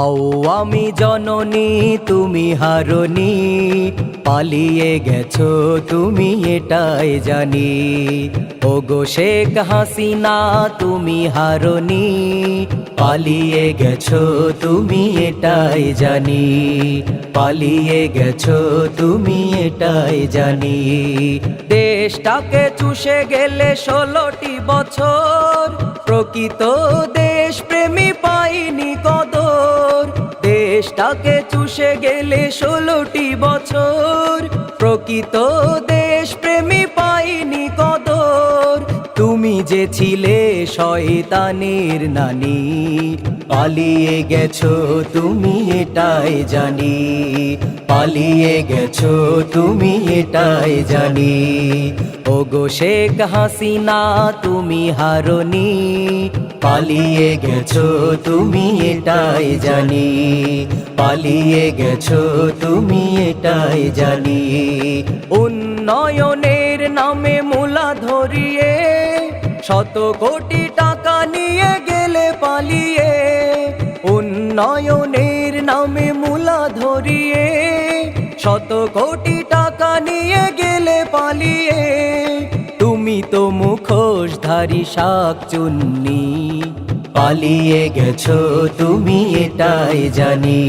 আও আমি জননী, তুমি হারনি পালিয়ে গেছো তুমি এটাই জানি। ও গো শেখ হাসিনা, তুমি হারনি পালিয়ে গেছো তুমি এটাই জানি। পালিয়ে গেছো তুমি এটাই জানি। দেশটাকে চুষে গেলে ষোলোটি বছর, প্রকৃত দেশ প্রেমী চুষে গেলে ষোলোটি বছর। প্রকৃত দেশ প্রেমী তুমি যে ছিলে শয়তানের নানি, পালিয়ে গেছো তুমি এটাই জানি, পালিয়ে গেছো তুমি এটাই জানি। ও গো শেখ হাসিনা, তুমি হারনি, পালিয়ে গেছো তুমি এটাই জানি, পালিয়ে গেছো তুমি এটাই জানি। উন্নয়নের নামে মূলা ধরিয়ে শত কোটি টাকা নিয়ে গেলে পালিয়ে, উন্নয়নের নামে মূলা ধরিয়ে, শত কোটি টাকা নিয়ে গেলে পালিয়ে, তুমি তো মুখোশধারী শাক চুন্নি পালিয়ে গেছো তুমি এটাই জানি।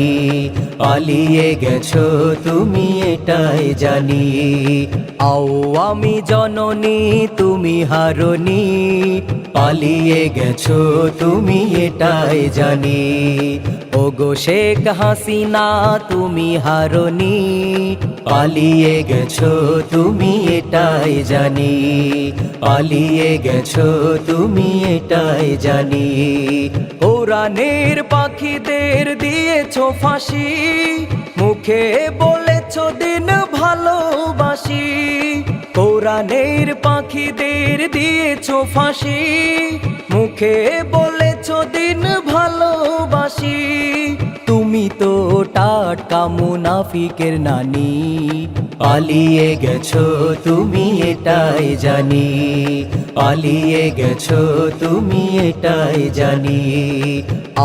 পালিয়ে গেছো তুমি এটাই জানি। আও আমি জননী, তুমি হারনি পালিয়ে গেছো তুমি এটাই জানি। ও গো শেখ হাসিনা, তুমি হারনি পালিয়ে গেছো তুমি এটাই জানি। পালিয়ে গেছো তুমি এটাই জানি। কোরআনের পাখিদের দিয়েছ ফাঁসি, মুখে বলেছ দিন ভালোবাসি। কোরআনের পাখিদের দিয়েছ ফাঁসি, মুখে বলেছ দিন তো টাটকা মুনাফিকের নানি। পালিয়ে গেছো তুমি, এটাই জানি। পালিয়ে গেছো তুমি, এটাই জানি।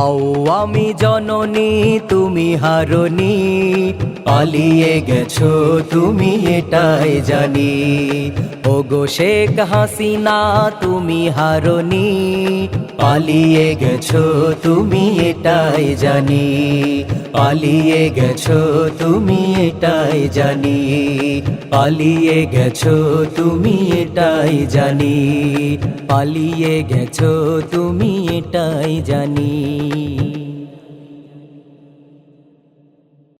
আও আমি জননী, তুমি হারনি পালিয়ে গেছো তুমি, এটাই জানি। ও গো শেখ হাসিনা, তুমি হারনি পালিয়ে গেছো তুমি, এটাই জানি। পালিয়ে গেছো তুমি এটাই জানি পালিয়ে গেছো তুমি এটাই জানি পালিয়ে গেছো তুমি এটাই জানি।